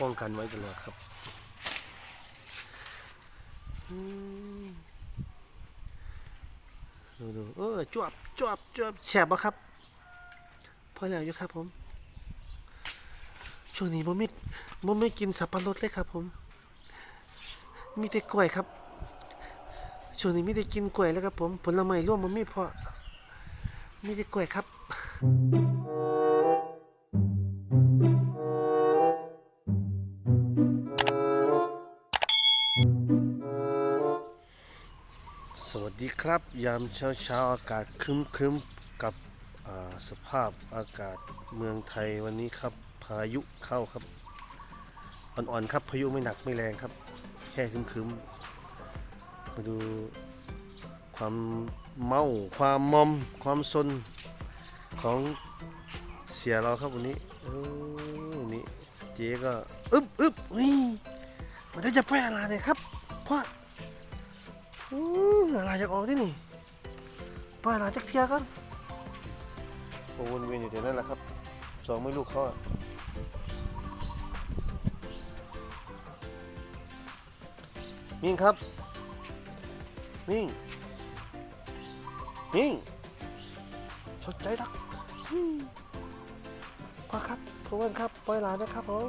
ป้องกันไว้ตลอดครับดูดูเออจวบจวบจวบแฉบปะครับ พอแล้วอยู่ครับผม ช่วงนี้ผมไม่ผมไม่กินสับปะรดเลยครับผม มีแต่กล้วยครับ ช่วงนี้ไมีแต่กินกล้วยแล้วครับผม ผลไม้ร่วมมันไม่พอมีแต่กล้วยครับ ดีครับยามเช้าเช้าอากาศคึ้มคึ้มๆกับสภาพอากาศเมืองไทยวันนี้ครับพายุเข้าครับ อ่อนๆครับพายุไม่หนักไม่แรงครับ แค่คึ้มคึ้มๆมาดูความเมาความมอมความซนของเสียเราครับวันนี้โอ้นนี้เจ๊ก็อึบอึบเฮ้ยมันจะไปอะไรเนี่ยครับพ่อ อู้อะไรจะออกที่นี่ปล่อยหลานจักเทียกันโอ้วนเวียนอยู่เดี๋ยวนั้นแหละครับสองไม่ลูกเขาอะมิ่งครับ มิ่ง มิ่งสนใจดักพ่อครับพ่อวันครับปล่อยหลานนะครับผม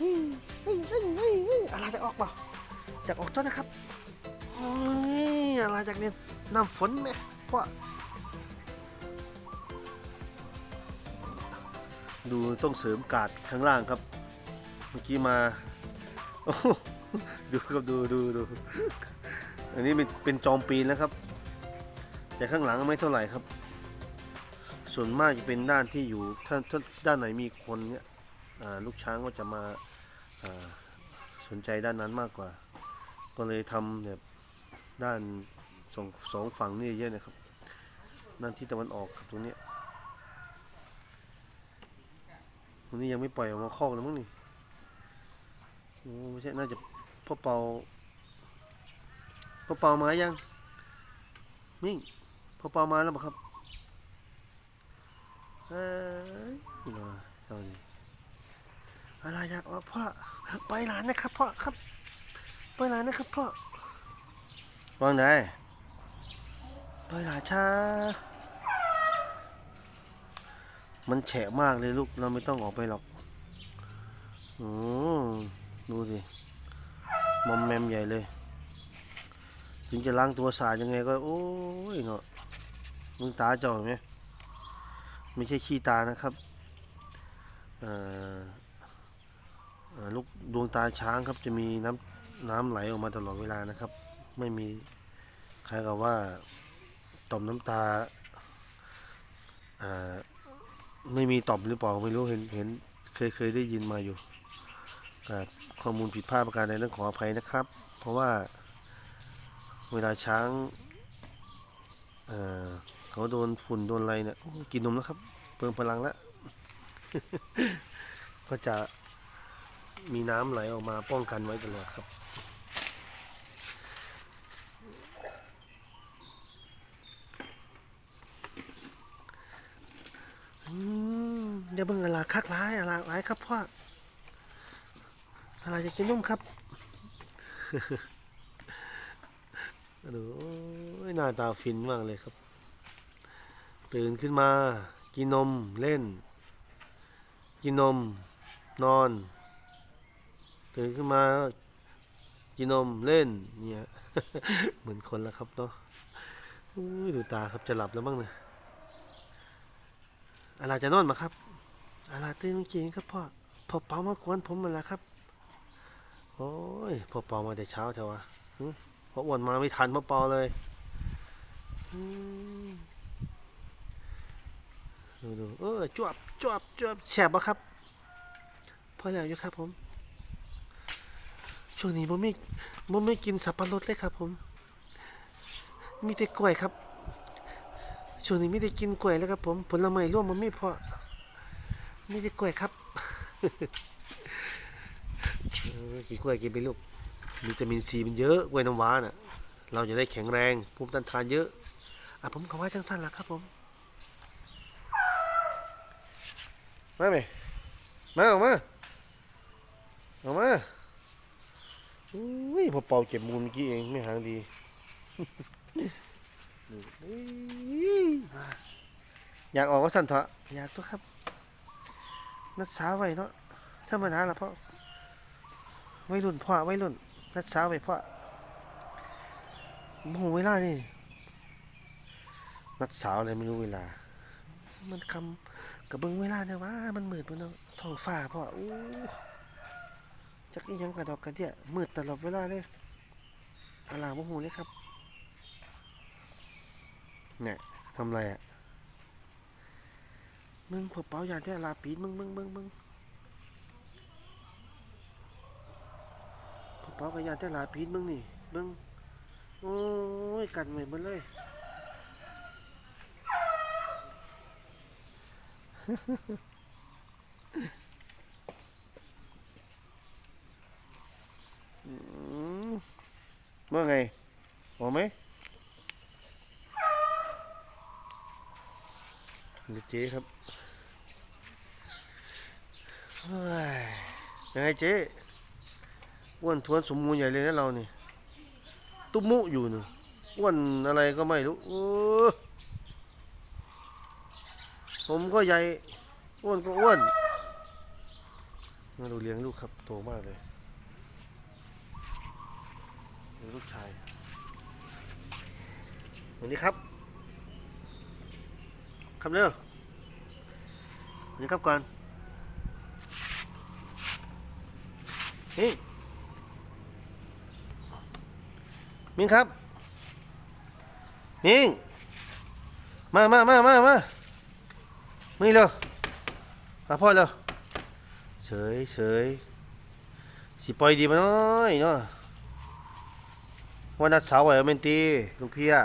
อืมเฮ้ยเฮ้ยเฮ้ยเฮ้ยอะไรจะออกเปล่าจากออกต้นนะครับ อ้ยอะไรจากเนี่ยน้ำฝนไหมพ่อดูต้องเสริมกาดข้างล่างครับ เมื่อกี้มาดูครับดูดูดูอันนี้เป็นเป็นจอมปีนแล้วครับ แต่ข้างหลังไม่เท่าไหร่ครับ ส่วนมากจะเป็นด้านที่อยู่ถ้าถ้าด้านไหนมีคนเนี่ยลูกช้างก็จะมาอ่าสนใจด้านนั้นมากกว่า ก็เลยทำแบบ ด้านสองสองฝั่งนี่เยอะนะครับด้านที่ตะวันออกกับตรงนี้ตรงนี้ยังไม่ปล่อยออกมาคอกเลยมั้งนี่โอ้ไม่ใช่น่าจะพ่อเปาพ่อเปามายังมิ่งพ่อเปามาแล้วปล่าครับเอ้ยนี่มาเอาดิอะไรอยากออกพ่อไปหลานนะครับพ่อครับไปไหนนะครับพ่อ วางไหนไปหลาช้ามันแฉะมากเลยลูก เราไม่ต้องออกไปหรอกโอ้ดูสิ มอมแมมใหญ่เลย ถึงจะล้างตัวสะอาดยังไงก็ โอ้ยเนาะ มึงตาจ่อยไหม ไม่ใช่ขี้ตานะครับลูกดวงตาช้างครับจะมีน้ำน้ำไหลออกมาตลอดเวลานะครับ ไม่มีใครกับว่าต่อมน้ำตาอ่าไม่มีต่อมหรือเปล่าไม่รู้เห็นเห็นเคยเคยได้ยินมาอยู่แต่ข้อมูลผิดพลาดประการใดต้องขออภัยนะครับ เพราะว่าเวลาช้างเเขาโดนฝุ่นโดนอะไรเนี่ยกินนมแล้วครับเพิ่มพลังแล้วก็จะมีน้ำไหลออกมาป้องกันไว้ตลอดครับ อื มเดี๋ยวเบิ่งอะไรคักร้ายอะไรร้ายครับพ่ออะไรจะกินนุ่มครับดูโอ้ยหน้าตาฟินมากเลยครับ ตื่นขึ้นมา กินนมเล่น กินนม นอน ตื่นขึ้นมา กินนมเล่นเนี่ยเหมือนคนแล้วครับเนาะดูตาครับจะหลับแล้วบ้างเนี่ยอะไรจะนอนมาครับ อะไรตื่นเมื่อกี้ครับพ่อพ่อเปามากวนผมมาแล้วครับ โอ้ยพ่อเปามาแต่เช้าเถอะวะพ่ออ้วนมาไม่ทันพ่อเปาเลยดูดูเออจวบจวบจวบแฉบปะครับพอแล้วอยู่ครับผม ช่วงนี้ผมไม่ผมไม่กินสับปะรดเลยครับผม มีแต่กล้วยครับ ช่วงนี้ไม่ได้กินกล้วยแล้วครับผม ผลไม้ร่วมมันไม่พอ ไมีแต่กล้วยครับกินกล้วยกินไปลูกวิตามินซีมันเยอะกล้วยน้ำว้าน่ะ เราจะได้แข็งแรงภูมิต้านทานเยอะอะผมขอว่าจังสั้นละครับผมมาไหมมาออกมาเอามาอุ้ยพอเป่าเก็บมูลเมื่อกี้เองไม่หางดีอยากออกว่าสั่นเถอะอยากตัวครับ นัดสาวไว้เนาะธรรมดาละพ่อไว้รุ่นพ่อไว้รุ่น นัดสาวไว้พ่อโมโหเวลานี่นัดสาวอะไรไม่รู้เวลา มันคำกับเบิ้งเวลาเนี่ยว่ามันมืดมันเนาะท้องฟ้าพ่ออู้จักอียังกระดอกกระเดียมืดตลอดเวลาเลยอะไรโมโหเลยครับเนี่ยทำไรอะ มึงพวกเป๋ายาได้ลาปีดมึงมึงมึงมึงพวกเป๋ากับยาได้ลาปีดมึงนี่มึงโอ้ยกันไว้หมดเลยอืมว่าไงออกไหม ดี๋ยวเจ๊ครับยังไงเจ๊อ้วนทวนสมมูลใหญ่เลยนะเรานี่ ตุ้มมุอยู่นี่อ้วนอะไรก็ไม่รู้ผมก็ใหญ่ อ้วนก็อ้วนมาดูเลี้ยงลูกครับ โตมากเลยลูกชายวันนี้ครับ คำเร็ววันนี้ครับก่อนนี่มิงครับ มิง มามามามามามานี่เร็วมาพ่อเร็วเฉยเฉยสิปล่อยดีมาน้อยเนาะว่านัดสาวไหวเอาเมนตีลูกพี่อะ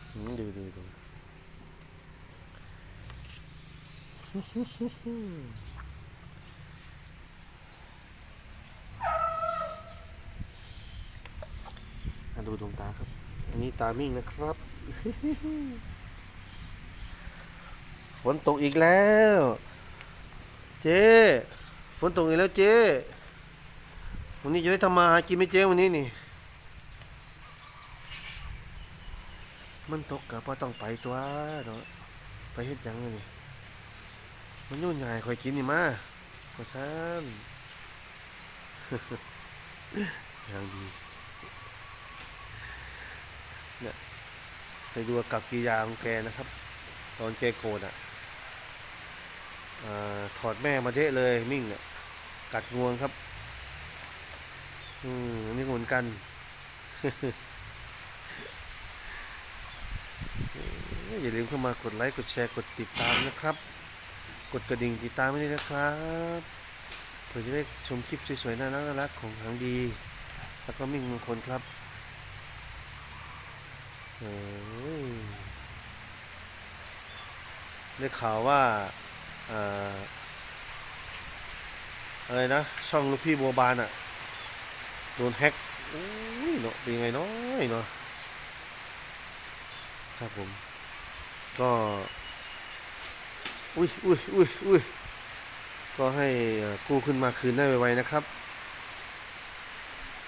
อืม ดูดูดูอะดูดวงตาครับ อันนี้ตามิ่งนะครับ ฝนตกอีกแล้ว เจ๊ฝนตกอีกแล้วเจ๊วันนี้จะได้ทำมาหากินไหม่เจ๊วันนี้นี่ มันตกกับว่าต้องไปตัวเนาะไปเฮ็ดหยังนี่มันยุ่งใหญ่คอยกินนี่มาขอซ้ำอย่างดีเนี่ยไปดูกับกิยาของแกนะครับ ตอนแกโกรธอะถอดแม่มาเทะเลยมิ่งอะกัดงวงครับ อืมนี่เหมือนกัน อย่าลืมเข้ามากดไลค์กดแชร์กดติดตามนะครับ กดกระดิ่งติดตามไว้ด้วยนะครับเพื่อจะได้ชมคลิปสวยๆน่ารักน่ารักของหางดี แล้วก็มิ่งมงคลครับเอ้ยได้ข่าวว่าอ่าอะไรนะ ช่องลูกพี่บัวบานอะ โดนแฮ็กอุ้ยเนาะเป็นยังไงเนาะเนาะครับผม ก็ อุ้ยอุ้ยอุ้ยอุ้ยก็ให้กู้ขึ้นมาคืนได้ไวๆนะครับ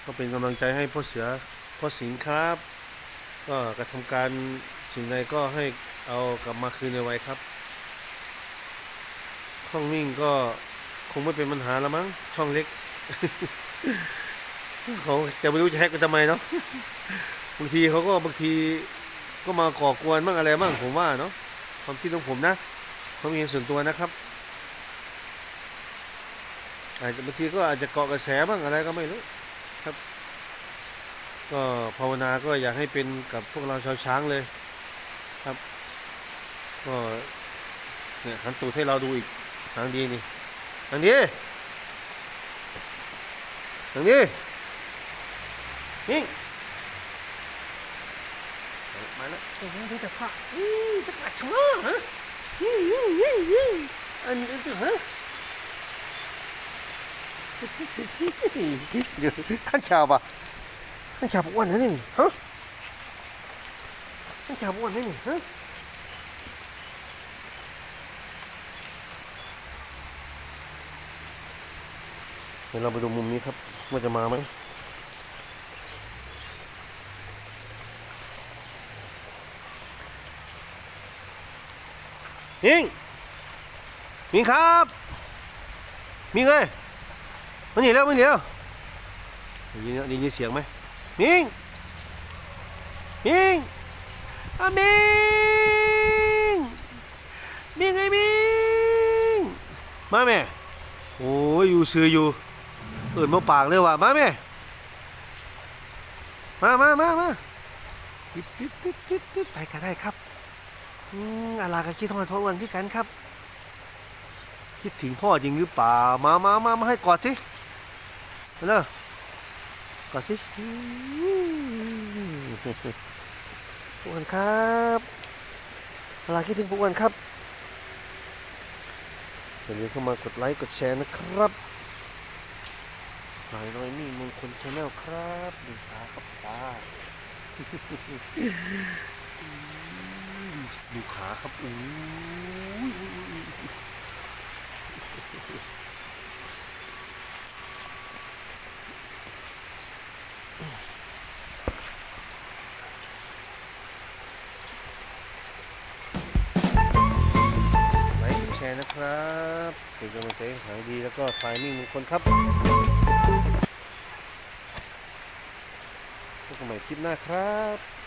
ก็เป็นกำลังใจให้พ่อเสือพ่อสิงครับ ก็กระทำการสิ่งใดก็ให้เอากลับมาคืนไวๆครับช่องวิ่งก็คงไม่เป็นปัญหาแล้วมั้งช่องเล็กเขาจะไม่รู้จะแฮกไปทำไมเนาะบางทีเขาก็บางที ก็มาก่อกวนบ้างอะไรบ้างผมว่าเนาะความคิดของผมนะความเห็นส่วนตัวนะครับ อาจจะบางทีก็อาจจะเกาะกระแสบ้างอะไรก็ไม่รู้ครับ ก็ภาวนาก็อยากให้เป็นกับพวกเราชาวช้างเลยครับ ก็เนี่ยหันตูดให้เราดูอีกทางดีนี่ทางดีทางดีนี่ มาแล้วโอ้โหดูแต่ผ้าอืมจะกัดชัวร์ฮะยี่ยี่ยี่ยี่อันนี้จะฮะเดี๋ยวข้างชาวปะข้างชาวอ้วนนะนี่ฮะข้างชาวอ้วนนะนี่ฮะเดี๋ยวเราไปดูมุมนี้ครับว่าจะมาไหม มิงมิงครับมิงเอ้ยมันหนีแล้วมันหนีแล้วได้ยินได้ยินเสียงไหมมิงมิงอะมิงมิงไอ้มิงมาแม่โอ้ยอยู่ซื้ออยู่เอินมาปากเลยว่ะมาแม่มามามามาติดติดติดติดไปกันได้ครับ อืมอะไรกันคิดทอดทอดวันที่กันครับ คิดถึงพ่อจริงหรือเปล่า มามามามาให้กอดสิมาเลยกอดสิอืมพวกันครับอะไรคิดถึงพวกกันครับอย่าลืมเข้ามากดไลค์กดแชร์นะครับหลายน้อยนี่มงคลชาแนลครับดูขาครับตา ดูขาครับอู้ยไลค์แชร์นะครับเป็นกำลังใจให้หายดีแล้วก็ทายนิ่งมงคลครับพบกันใหม่คลิปหน้าครับ